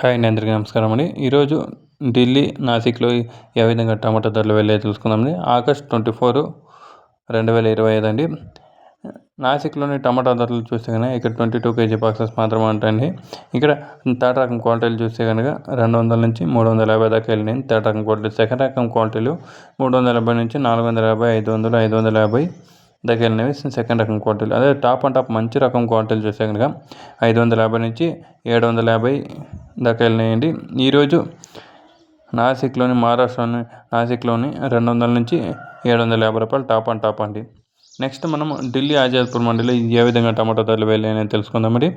Hi అండి అందరికీ నమస్కారం అండి. ఈరోజు ఢిల్లీ నాసిక్లో ఏ విధంగా టమాటా ధరలు వెళ్ళే తెలుసుకుందామండి. ఆగస్ట్ ట్వంటీ ఫోర్ రెండు వేల ఇరవై ఐదు అండి. నాసిక్లోని టమాటా ధరలు చూస్తే కనుక ఇక్కడ ట్వంటీ టూ కేజీ బాక్సెస్ మాత్రమే ఉంటాయండి. ఇక్కడ థర్డ్ రకం క్వాలిటీలు చూస్తే కనుక రెండు వందల నుంచి మూడు వందల యాభై దాకా వెళ్ళినాయి. థర్డ్ రకం క్వాలిటీ సెకండ్ రకం క్వాలిటీలు మూడు వందల యాభై నుంచి నాలుగు వందల యాభై ఐదు వందలు ఐదు వందల యాభై దగ్గర సెకండ్ రకం క్వాలిటీలు అదే టాప్ అండ్ టాప్ మంచి రకం క్వాలిటీలు చూస్తే కనుక ఐదు వందల యాభై నుంచి ఏడు వందల యాభై దాకా వెళ్ళినాయండి ఈరోజు నాసిక్లోని మహారాష్ట్రలోని నాసిక్లోని రెండు వందల నుంచి ఏడు వందల యాభై రూపాయలు టాప్ అండ్ టాప్ అండి. నెక్స్ట్ మనం ఢిల్లీ ఆజాద్పూర్ మండీలో ఏ విధంగా టమాటో ధరలు వెళ్ళాయని తెలుసుకుందామండి.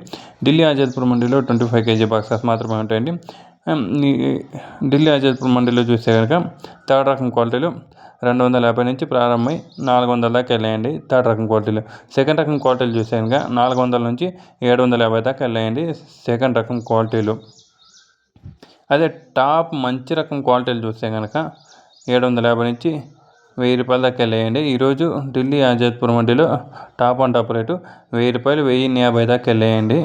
ఢిల్లీ ఆజాద్పూర్ మండీలో ట్వంటీ ఫైవ్ కేజీ బాక్సెస్ మాత్రమే ఉంటాయండి. ఢిల్లీ ఆజాద్పూర్ మండీలో చూస్తే కనుక థర్డ్ రకం క్వాలిటీలు రెండు వందల యాభై నుంచి ప్రారంభమై నాలుగు వందల దాకా వెళ్ళాయండి థర్డ్ రకం క్వాలిటీలు. సెకండ్ రకం క్వాలిటీలు చూస్తే కనుక నాలుగు వందల నుంచి ఏడు వందల యాభై దాకా వెళ్ళాయండి సెకండ్ రకం క్వాలిటీలు. అదే టాప్ మంచి రకం క్వాలిటీలు చూస్తే కనుక ఏడు వందల యాభై నుంచి వెయ్యి రూపాయల దాకా వెళ్ళాయండి. ఈరోజు ఢిల్లీ ఆజాద్పూర్ మండీలో టాప్ అండ్ టాప్ రేటు వెయ్యి రూపాయలు వెయ్యి యాభై దాకా వెళ్ళాయండి.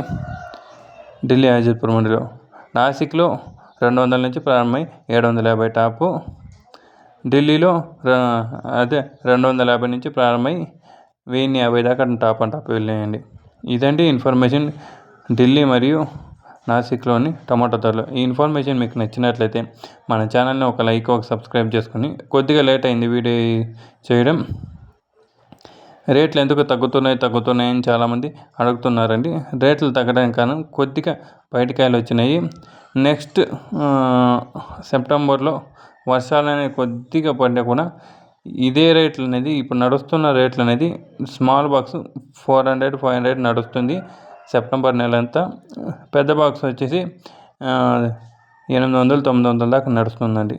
ఢిల్లీ ఆజాద్పూర్ మండీలో నాసిక్లో రెండు వందల నుంచి ప్రారంభమై ఏడు వందల యాభై టాపు. ఢిల్లీలో అదే రెండు వందల యాభై నుంచి ప్రారంభమై వెయ్యి యాభై దాకా టాప్ అండ్ టాప్ వెళ్ళాయండి. ఇదండి ఇన్ఫర్మేషన్ ఢిల్లీ మరియు నాసిక్లోని టమాటో ధరలు ఈ ఇన్ఫర్మేషన్ మీకు నచ్చినట్లయితే మన ఛానల్ని ఒక లైక్ ఒక సబ్స్క్రైబ్ చేసుకుని కొద్దిగా లేట్ అయింది వీడియో చేయడం. రేట్లు ఎందుకు తగ్గుతున్నాయి తగ్గుతున్నాయని చాలామంది అడుగుతున్నారండి. రేట్లు తగ్గడానికి కారణం కొద్దిగా బయటకాయలు వచ్చినాయి. నెక్స్ట్ సెప్టెంబర్లో వర్షాలు అనేవి కొద్దిగా పడినా కూడా ఇదే రేట్లు అనేది ఇప్పుడు నడుస్తున్న రేట్లు అనేది small box four hundred five hundred నడుస్తుంది. సెప్టెంబర్ నెల అంతా పెద్ద బాక్స్ వచ్చేసి ఎనిమిది వందలు తొమ్మిది వందల దాకా నడుస్తుందండి.